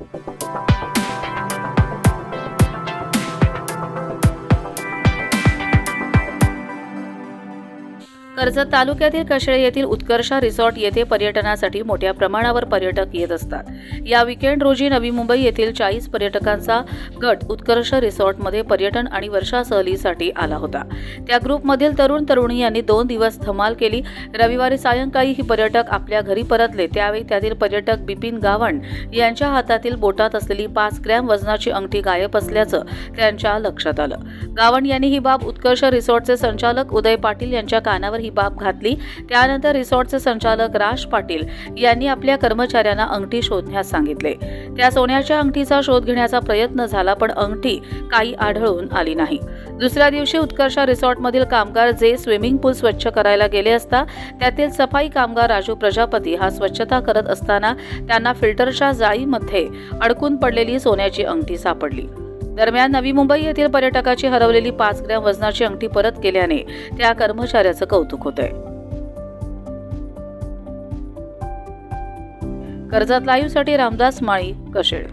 Thank you. Karjat तालुक्यातील कशेळे येथील Utkarsha resort येथे पर्यटनासाठी मोठ्या प्रमाणावर पर्यटक येत असतात. या विकेंड रोजी नवी मुंबई येथील चाळीस पर्यटकांचा गट उत्कर्ष रिसॉर्टमध्ये पर्यटन आणि वर्षा सहलीसाठी आला होता. त्या ग्रुपमधील तरुण तरुणी यांनी दोन दिवस धमाल केली. रविवारी सायंकाळी ही पर्यटक आपल्या घरी परतले. त्यावेळी त्यातील पर्यटक बिपिन गावण यांच्या हातातील बोटात असलेली पाच ग्रॅम वजनाची अंगठी गायब असल्याचं त्यांच्या लक्षात आलं. गावण यांनी ही बाब उत्कर्ष रिसॉर्टचे संचालक उदय पाटील यांच्या कानावर ही बाब घातली. त्यानंतर रिसॉर्टचे संचालक राज पाटील यांनी आपल्या कर्मचाऱ्यांना अंगठी शोधण्यास सांगितले. त्या सोन्याच्या अंगठीचा शोध घेण्याचा प्रयत्न झाला पण अंगठी काही आढळून आली नाही. दुसऱ्या दिवशी उत्कर्षा रिसॉर्टमधील कामगार जे स्विमिंग पूल स्वच्छ करायला गेले असता त्यातील सफाई कामगार राजू प्रजापती हा स्वच्छता करत असताना त्यांना फिल्टरच्या जाळीमध्ये अडकून पडलेली सोन्याची अंगठी सापडली. दरम्यान नवी मुंबई येथील पर्यटकाची हरवलेली पाच ग्रॅम वजनाची अंगठी परत केल्याने त्या कर्मचाऱ्याचं कौतुक होत आहे कर्जत लाईव्हसाठी रामदास माळी कशेळ